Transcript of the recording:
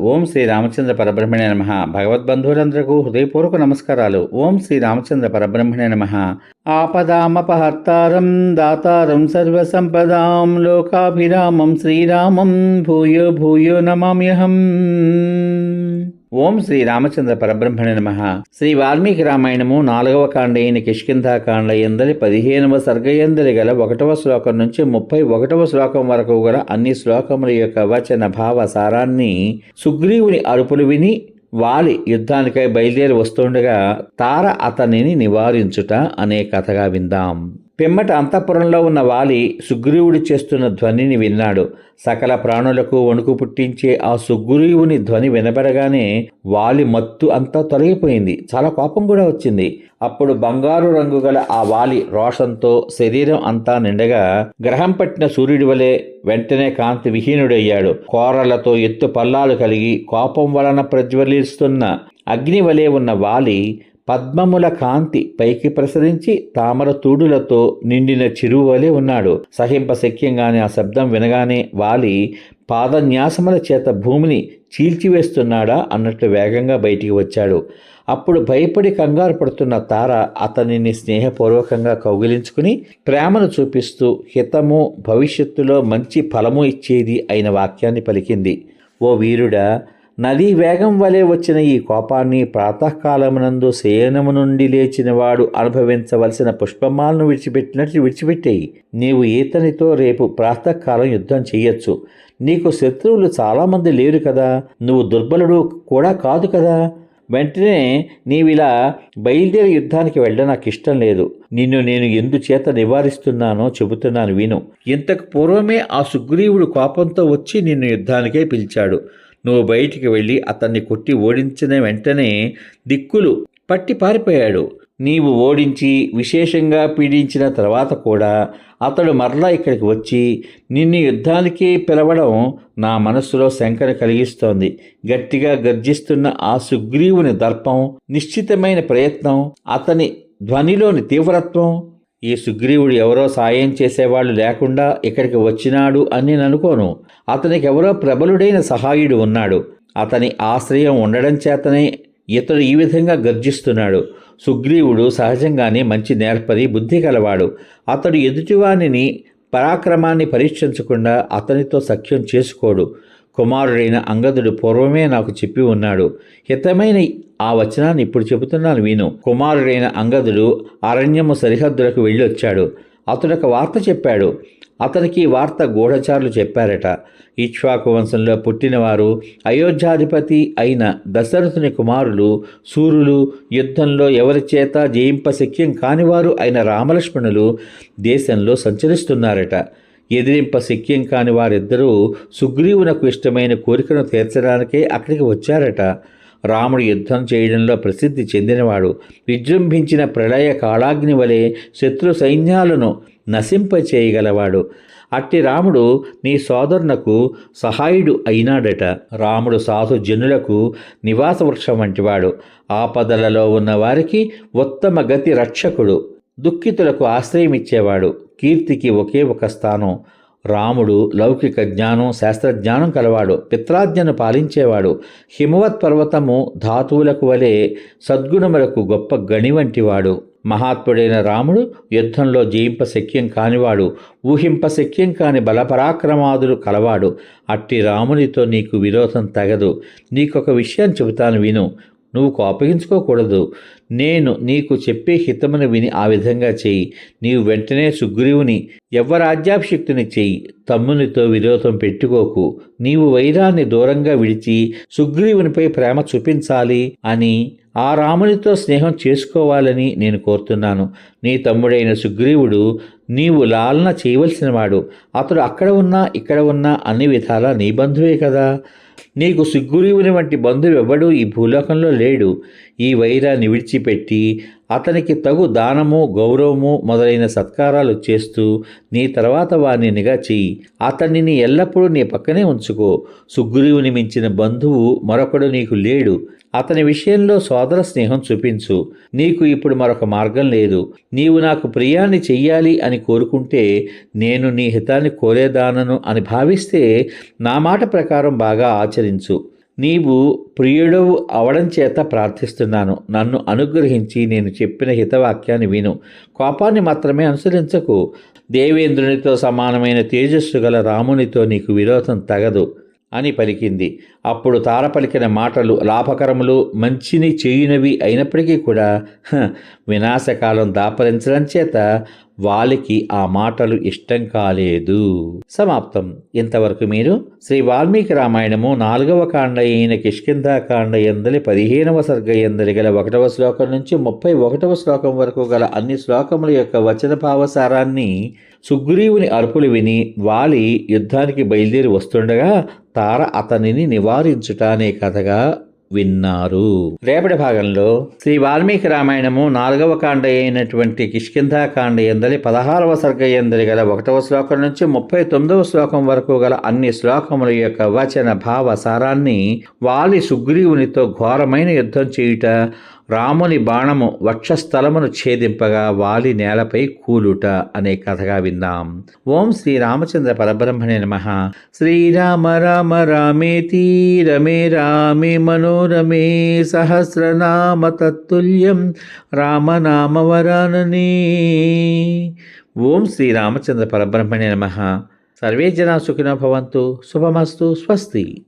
ఓం శ్రీ రామచంద్ర పరబ్రహ్మణే నమ. భగవద్బంధువులందరకు హృదయపూర్వక నమస్కారాలు. ఓం శ్రీ రామచంద్ర పరబ్రహ్మణే నమ. ఆపదామపహర్తారం దాతారం సర్వసంపదాం లోకాభిరామం శ్రీరామం భూయో భూయో నమామ్యహం. ఓం శ్రీ రామచంద్ర పరబ్రహ్మణ నమ. శ్రీ వాల్మీకి రామాయణము నాలుగవ కాండ అయిన కిష్కింధాకాండ ఎందలి పదిహేనవ సర్గయందలి గల ఒకటవ శ్లోకం నుంచి ముప్పై ఒకటవ శ్లోకం వరకు గల అన్ని శ్లోకముల యొక్క వచన భావ సారాన్ని సుగ్రీవుని అరుపులు విని వాలి యుద్ధానికై బయలుదేరి వస్తుండగా తార అతనిని నివారించుట అనే కథగా విందాం. పిమ్మట అంతఃపురంలో ఉన్న వాలి సుగ్రీవుడు చేస్తున్న ధ్వనిని విన్నాడు. సకల ప్రాణులకు వణుకు పుట్టించే ఆ సుగ్రీవుని ధ్వని వినబడగానే వాలి మత్తు అంతా తొలగిపోయింది. చాలా కోపం కూడా వచ్చింది. అప్పుడు బంగారు రంగు గల ఆ వాలి రోషంతో శరీరం అంతా నిండగా గ్రహం పట్టిన సూర్యుడి వలె వెంటనే కాంతి విహీనుడయ్యాడు. కోరలతో ఎత్తు పల్లాలు కలిగి కోపం వలన ప్రజ్వలిస్తున్న అగ్ని వలె ఉన్న వాలి పద్మముల కాంతి పైకి ప్రసరించి తామర తూడులతో నిండిన చిరువు వలె ఉన్నాడు. సహింపశక్యంగానే ఆ శబ్దం వినగానే వాలి పాదన్యాసముల చేత భూమిని చీల్చివేస్తున్నాడా అన్నట్లు వేగంగా బయటికి వచ్చాడు. అప్పుడు భయపడి కంగారు పడుతున్న తార అతనిని స్నేహపూర్వకంగా కౌగిలించుకుని ప్రేమను చూపిస్తూ హితము భవిష్యత్తులో మంచి ఫలము ఇచ్చేది అయిన వాక్యాన్ని పలికింది. ఓ వీరుడా నదీ వేగం వలె వచ్చిన ఈ కోపాన్ని ప్రాతకాలమునందు శయనము నుండి లేచినవాడు అనుభవించవలసిన పుష్పమాలను విడిచిపెట్టినట్లు విడిచిపెట్టేయి. నీవు ఈతనితో రేపు ప్రాతకాలం యుద్ధం చెయ్యొచ్చు. నీకు శత్రువులు చాలామంది లేరు కదా. నువ్వు దుర్బలుడు కూడా కాదు కదా. వెంటనే నీవిలా బయలుదేరి యుద్ధానికి వెళ్ళ నాకు ఇష్టం లేదు. నిన్ను నేను ఎందుచేత నివారిస్తున్నానో చెబుతున్నాను విను. ఇంతకు పూర్వమే ఆ సుగ్రీవుడు కోపంతో వచ్చి నిన్ను యుద్ధానికే పిలిచాడు. నువ్వు బయటికి వెళ్ళి అతన్ని కొట్టి ఓడించిన వెంటనే దిక్కులు పట్టి పారిపోయాడు. నీవు ఓడించి విశేషంగా పీడించిన తర్వాత కూడా అతడు మరలా ఇక్కడికి వచ్చి నిన్ను యుద్ధానికి పిలవడం నా మనస్సులో శంకర కలిగిస్తోంది. గట్టిగా గర్జిస్తున్న ఆ సుగ్రీవుని దర్పం నిశ్చితమైన ప్రయత్నం అతని ధ్వనిలోని తీవ్రత్వం ఈ సుగ్రీవుడు ఎవరో సాయం చేసేవాళ్ళు లేకుండా ఇక్కడికి వచ్చినాడు అని నేను అనుకోను. అతనికి ఎవరో ప్రబలుడైన సహాయుడు ఉన్నాడు. అతని ఆశ్రయం ఉండడం చేతనే ఇతడు ఈ విధంగా గర్జిస్తున్నాడు. సుగ్రీవుడు సహజంగానే మంచి నేర్పరి బుద్ధి కలవాడు. అతడు ఎదుటివానిని పరాక్రమాన్ని పరీక్షించకుండా అతనితో సఖ్యం చేసుకోడు. కుమారుడైన అంగదుడు పూర్వమే నాకు చెప్పి ఉన్నాడు. హితమైన ఆ వచనాన్ని ఇప్పుడు చెబుతున్నాను విను. కుమారుడైన అంగదుడు అరణ్యము సరిహద్దులకు వెళ్ళొచ్చాడు. అతడు ఒక వార్త చెప్పాడు. అతనికి వార్త గూఢచారులు చెప్పారట. ఇక్ష్వాకు వంశంలో పుట్టినవారు అయోధ్యాధిపతి అయిన దశరథుని కుమారులు సూర్యులు యుద్ధంలో ఎవరి చేత జయింపశక్యం కానివారు అయిన రామలక్ష్మణులు దేశంలో సంచరిస్తున్నారట. ఎదిరింప శక్యం కాని వారిద్దరూ సుగ్రీవునకు ఇష్టమైన కోరికను తీర్చడానికే అక్కడికి వచ్చారట. రాముడు యుద్ధం చేయడంలో ప్రసిద్ధి చెందినవాడు. విజృంభించిన ప్రళయ కాళాగ్ని వలె శత్రు సైన్యాలను నశింపచేయగలవాడు. అట్టి రాముడు నీ సోదరునకు సహాయుడు అయినాడట. రాముడు సాధు జనులకు నివాస వృక్షం వంటివాడు. ఆపదలలో ఉన్న వారికి ఉత్తమ గతి రక్షకుడు. దుఃఖితులకు ఆశ్రయమిచ్చేవాడు. కీర్తికి ఒకే ఒక స్థానం. రాముడు లౌకిక జ్ఞానం శాస్త్రజ్ఞానం కలవాడు పిత్రాజ్ఞను పాలించేవాడు. హిమవత్ పర్వతము ధాతువులకు వలె సద్గుణములకు గొప్ప గణి వంటివాడు. మహాత్ముడైన రాముడు యుద్ధంలో జయింప శక్యం కానివాడు ఊహింప శక్యం కాని బలపరాక్రమాదులు కలవాడు. అట్టి రామునితో నీకు విరోధం తగదు. నీకొక విషయం చెబుతాను విను. నువ్వు కోపగించుకోకూడదు. నేను నీకు చెప్పే హితమును విని ఆ విధంగా చెయ్యి నీవు వెంటనే సుగ్రీవుని యవ్వరాజ్యాభిషిక్తుని చెయ్యి తమ్మునితో విరోధం పెట్టుకోకు. నీవు వైరాన్ని దూరంగా విడిచి సుగ్రీవునిపై ప్రేమ చూపించాలి అని ఆ రామునితో స్నేహం చేసుకోవాలని నేను కోరుతున్నాను. నీ తమ్ముడైన సుగ్రీవుడు నీవు లాలన చేయవలసినవాడు అతడు అక్కడ ఉన్నా ఇక్కడ ఉన్నా అన్ని విధాలా నీ బంధువే కదా. నీకు సుగ్రీవుని వంటి బంధువు ఎవడూ ఈ భూలోకంలో లేడు. ఈ వైరాన్ని విడిచిపెట్టి అతనికి తగు దానము గౌరవము మొదలైన సత్కారాలు చేస్తూ నీ తర్వాత వారిని నిఘా చెయ్యి. అతనిని ఎల్లప్పుడూ నీ పక్కనే ఉంచుకో. సుగ్రీవుని మించిన బంధువు మరొకడు నీకు లేడు. అతని విషయంలో సోదర స్నేహం చూపించు. నీకు ఇప్పుడు మరొక మార్గం లేదు. నీవు నాకు ప్రియాన్ని చెయ్యాలి అని కోరుకుంటే నేను నీ హితాన్ని కోరేదానను అని భావిస్తే నా మాట ప్రకారం బాగా ఆచరించు. నీవు ప్రియుడవు అవడం చేత ప్రార్థిస్తున్నాను. నన్ను అనుగ్రహించి నేను చెప్పిన హితవాక్యాన్ని విను. కోపాన్ని మాత్రమే అనుసరించకు. దేవేంద్రునితో సమానమైన తేజస్సు గల రామునితో నీకు విరోధం తగదు అని పలికింది. అప్పుడు తార పలికిన మాటలు లాభకరములు మంచిని చేయునవి అయినప్పటికీ కూడా వినాశకాలం దాపరించడం చేత వాలికి ఆ మాటలు ఇష్టం కాలేదు. సమాప్తం. ఇంతవరకు మీరు శ్రీ వాల్మీకి రామాయణము నాలుగవ కాండ అయిన కిష్కిందాకాండ ఎందలి పదిహేనవ సర్గ ఎందలి గల ఒకటవ శ్లోకం నుంచి ముప్పై ఒకటవ శ్లోకం వరకు గల అన్ని శ్లోకముల యొక్క వచన భావసారాన్ని సుగ్రీవుని అరుపులు విని వాలి యుద్ధానికి బయలుదేరి వస్తుండగా తార అతనిని నివారించుట అనే కథగా విన్నారు. రేపటి భాగంలో శ్రీ వాల్మీకి రామాయణము నాలుగవ కాండ అయినటువంటి కిష్కింధాకాండ ఎందలి పదహారవ సర్గ ఎందలి గల ఒకటవ శ్లోకం నుంచి ముప్పై తొమ్మిదవ శ్లోకం వరకు గల అన్ని శ్లోకముల యొక్క వచన భావ సారాన్ని వాలి సుగ్రీవునితో ఘోరమైన యుద్ధం చేయుట రాముని బాణము వక్షస్థలమును ఛేదింపగా వాలి నేలపై కూలుట అనే కథగా విందాం ఓం శ్రీ రామచంద్ర పరబ్రహ్మణే నమ. శ్రీరామ రామ రామేతి రమే రామే మనోరమే సహస్రనామ తత్తుల్యం రామనామవరాననే. ఓం శ్రీ రామచంద్ర పరబ్రహ్మణే నమ. సర్వే జనా సుఖినో భవంతు. శుభమస్తు. స్వస్తి.